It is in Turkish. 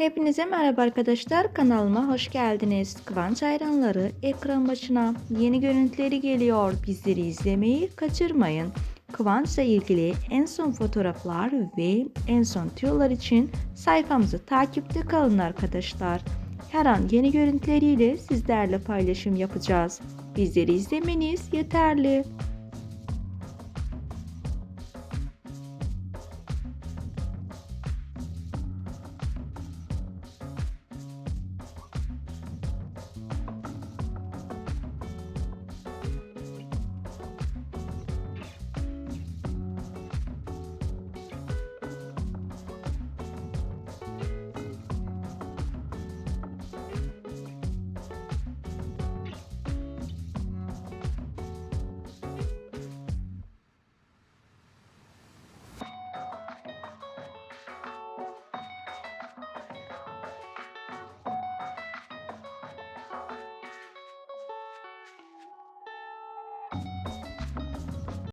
Hepinize merhaba arkadaşlar kanalıma hoş geldiniz. Kıvanç hayranları ekran başına yeni görüntüleri geliyor. Bizleri izlemeyi kaçırmayın. Kıvanç'la ilgili en son fotoğraflar ve en son tüyolar için sayfamızı takipte kalın arkadaşlar. Her an yeni görüntüleriyle sizlerle paylaşım yapacağız. Bizleri izlemeniz yeterli.